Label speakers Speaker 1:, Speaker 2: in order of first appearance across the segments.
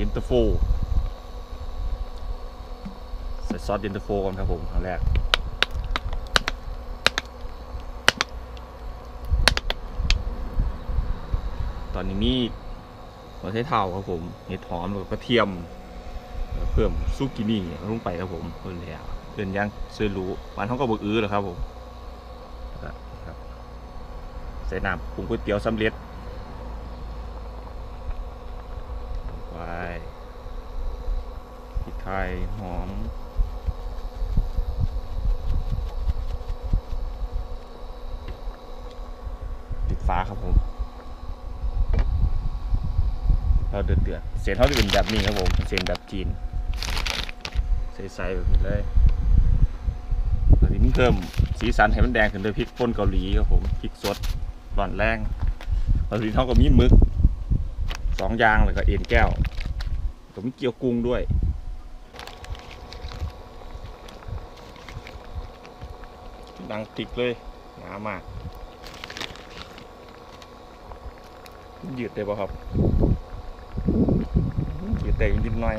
Speaker 1: ย็นตาโฟใส่ซอสเย็นตาโฟก่อนครับผมครั้งแรกตอนนี้มีหัวไชเท้าครับผมเห็ดหอมแล้วก็กระเทียม เพิ่มซุกินี่ลงไปครับผมเพิ่นแล้วเพิ่นย่างเสื้อรู้มันเขาก็บกอื้อแล้วครับผมใส่น้ำปรุงก๋วยเตี๋ยวสำเร็จไป ไทยหอม ปิดฟ้าครับผม เราเดือดเดือดเสียงเขาจะเป็นแบบนี้ครับผม เสียงแบบจีน ใสๆแบบนี้เลยเราทีนี้เพิ่มสีสันให้มันแดงขึ้นด้วยพริกป่นเกาหลีครับผม พริกสดร้อนแรงเราทีนี้เขาก็มีมึกสองอย่างแล้วก็เอ็นแก้วก็มีเกี๊ยวกุ้งด้วย ดังติกเลยหนามากยืดได้ป่ะครับยืดแต่นิดหน่อย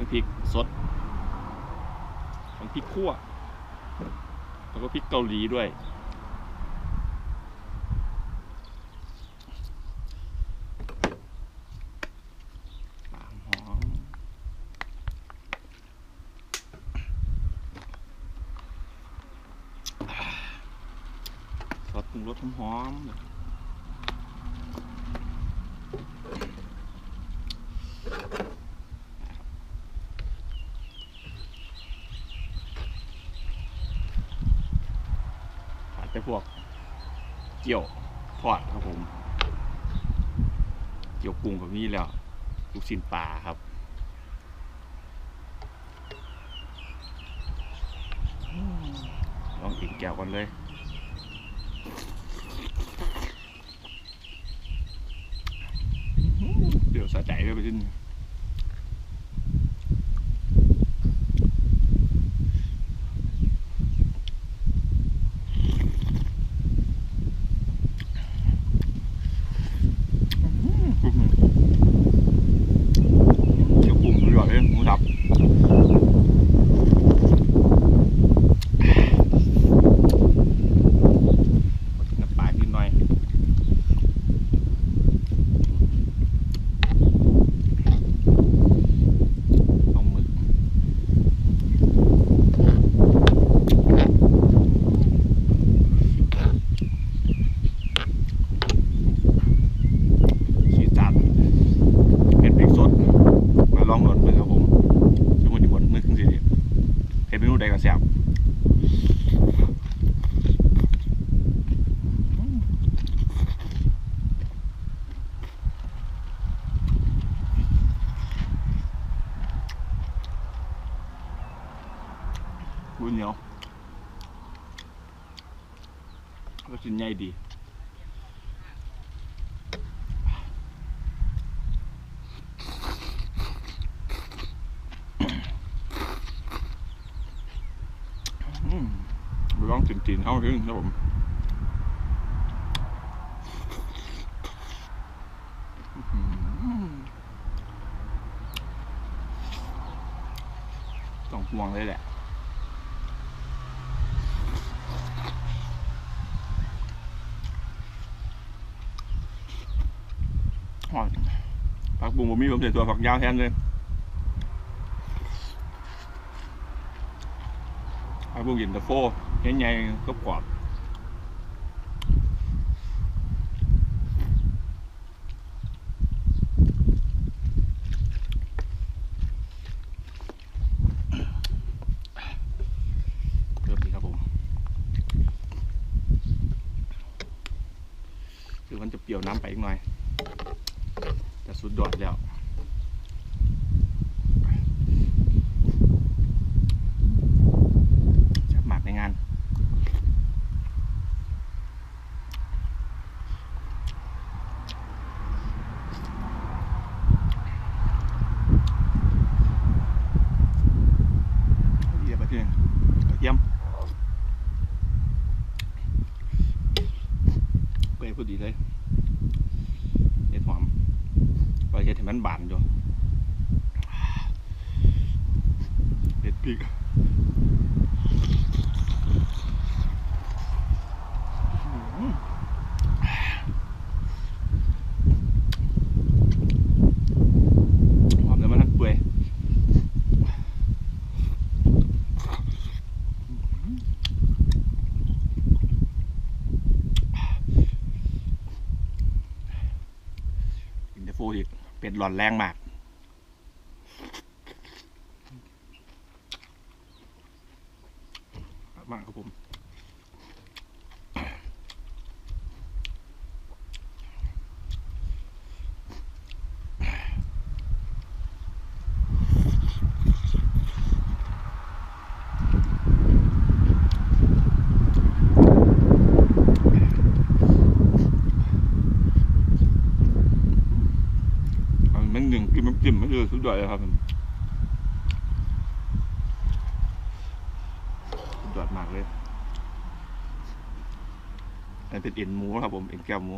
Speaker 1: ทั้งพริกสดทั้งพริกขั่วแล้วก็พริกเกาหลีด้วย ซอสปรุงรสหอมหอมขาดแต่ พวก เกี่ยวทอดครับผม เกี่ยวกุ้งแบบนี้แล้ว ลูกชิ้นปลาครับลองอีกแก้วกันเลยเดี๋ยวสะใจเลยไปขึ้น ก็ชิ้นใหญ่ดี อืมไปลองกิน จีนเข้าขึ้นครับผมต้องห่วงเลยแหละหอยผักบุ้งบะมี่ผมเสียตัวฝักยาวแทนเลยผักบุ้งย็นตาโฟ เห็นไงก็กรอบเริ่มดีครับผมคือมันจะเปรี้ยวน้ำไปอีกหน่อย จะสุดยอดแล้ว จะหมักในงาน เยี่ยมไปที่เยี่ยมเปื่อยพอดีเลย เห็ดหอมไปเห็ดให้มันบานอยู่เห็ดพริกอื้อหือหอมแล้วมันเปื่อยกินแต่ฟู อีกเป็ดหลอนแรงมาก มากครับผม อันมันหนึ่งกินมันจิ้มมันคือ สุดยอดเลยครับสุดยอดมากเลยอันเป็นเอ็นหมูครับผม เอ็นแก้วหมู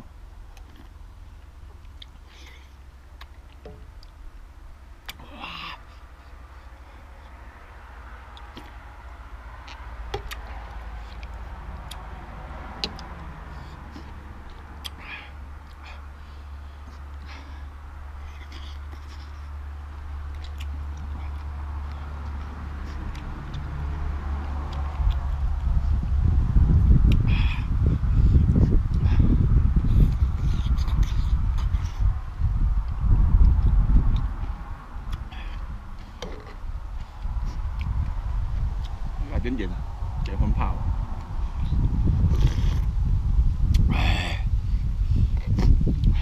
Speaker 1: อากาศเย็นๆเดี๋ยวผมเผา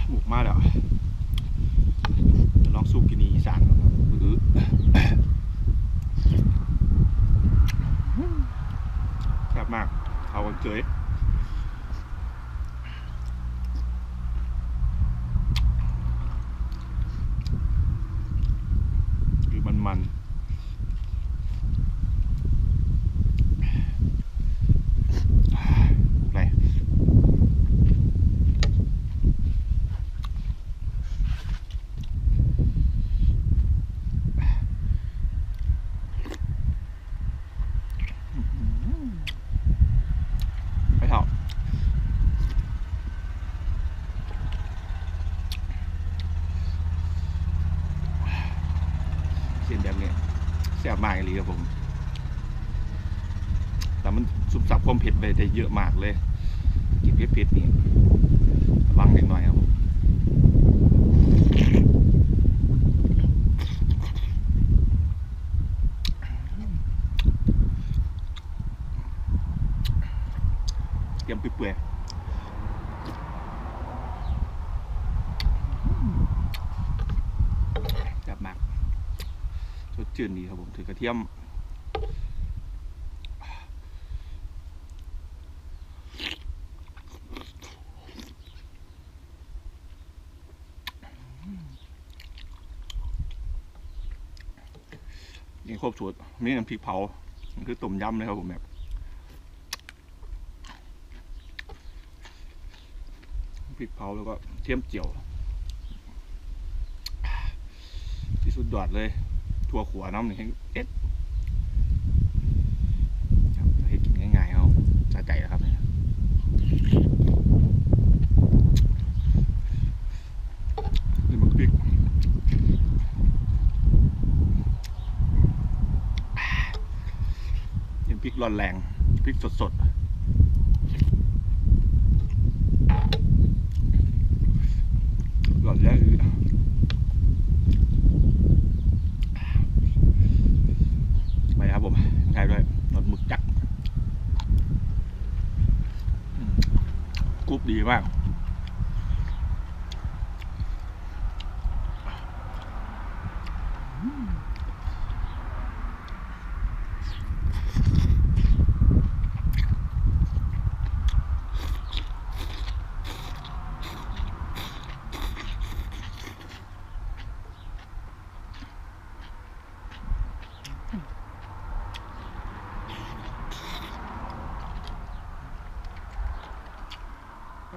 Speaker 1: หมูกมากแล้วจะลองสู้กินอีสานก่อนครับอื้อแซ่บมาก เอากันเจยคือมันมันๆอะไรไปเถอะเส้นแบบนี้แซ่บมากเลยครับผม แต่มันซุบซับความเผ็ดไปได้เยอะมากเลย กินเผ็ดๆนี่ระวังนิดหน่อยครับผม จืดดีครับผมถือกระเทียม นี่ครบสูตรมีน้ำพริกเผามันคือต้มยำเลยครับผมแบบพริกเผาแล้วก็เทียมเจียวที่สุดยอดเลย ทั่วขัวน้ำหนึ่งเอ็ดครับให้กินง่ายๆเอาสะใจแล้วครับเนี่ยนี่มันพริกยังพริกร้อนแรงพริกสดๆร้อนแรงอีกไปครับผมใช่ด้วยนอนหมึกจักอืมกรุบดีมาก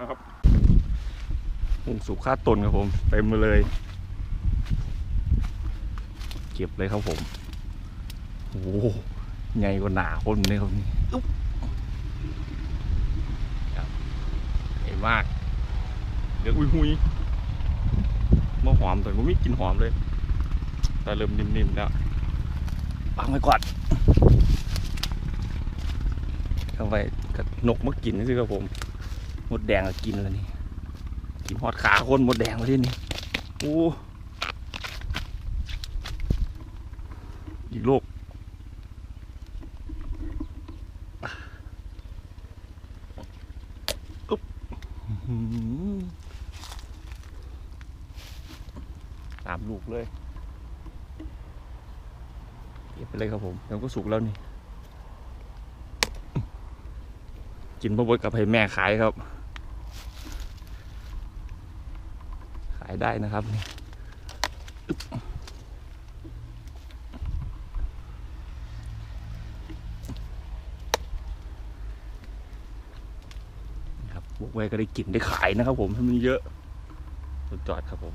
Speaker 1: นะครับ หุงสุกค่าตนครับผมเต็มมาเลย เก็บเลยครับผมโอ้โหใหญ่กว่าหนาคนเลยครับนี่อุ๊บครับใหญ่มากเดี๋ยวอุ้ยหุยมาหอมแต่ก็ไม่กินหอมเลย แต่เริ่มนิ่มๆแล้วปังไว้ก่อนเอาไว้กับนกมากินนี่สิครับผม หมดแดงก็กินแล้วนี่ หอดขาคนหมดแดงเลยนี่โอ้อีกโลกอุ๊บสามลูกเลยเก็บไปเลยครับผมแล้วก็สุกแล้วนี่ กินพวกบกับให้แม่ขายครับายได้นะครับนี่นะครับพวกแวก็ได้กินได้ขายนะครับผมให้มันเยอะจอดครับผม